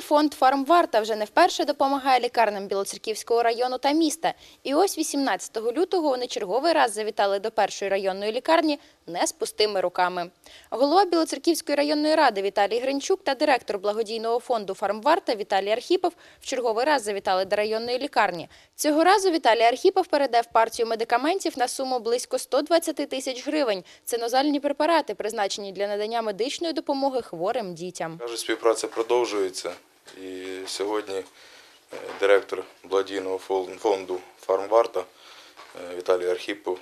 фонд «Фармварта» вже не вперше допомагає лікарням Білоцерківського району та міста. І ось 18 лютого вони черговий раз завітали до першої районної лікарні не з пустими руками. Голова Білоцерківської районної ради Віталій Гринчук та директор благодійного фонду «Фармварта» Віталій Архіпов в черговий раз завітали до районної лікарні. Цього разу Віталій Архіпов передав партію медикаментів на суму близько 120 тисяч гривень. Це нозальні препарати, призначені для надання медичної допомоги хворим дітям. Співпраця продовжується. І сьогодні е, директор благодійного фонду «Фармварта» е, Віталій Архіпов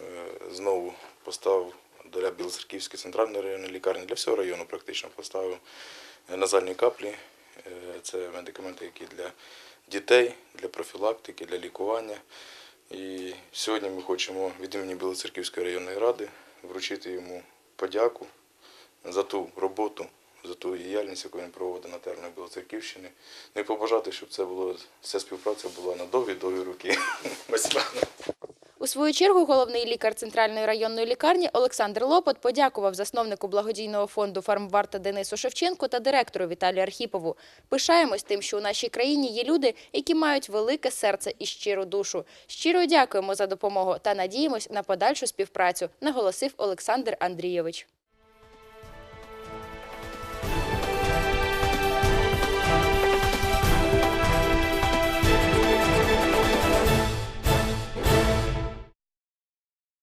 е, знову поставив для Білоцерківської центральної районної лікарні, для всього району практично поставив назальні каплі. Це медикаменти, які для дітей, для профілактики, для лікування. І сьогодні ми хочемо від імені Білоцерківської районної ради вручити йому подяку за ту роботу, за ту діяльність, яку він проводить на теренах Білоцерківщини. Ну і побажати, щоб це було ця співпраця була на довгі-довгі роки. У свою чергу головний лікар центральної районної лікарні Олександр Лопот подякував засновнику благодійного фонду «Фармварта» Денису Шевченку та директору Віталію Архіпову. Пишаємось тим, що у нашій країні є люди, які мають велике серце і щиру душу. Щиро дякуємо за допомогу та надіємось на подальшу співпрацю, наголосив Олександр Андрійович.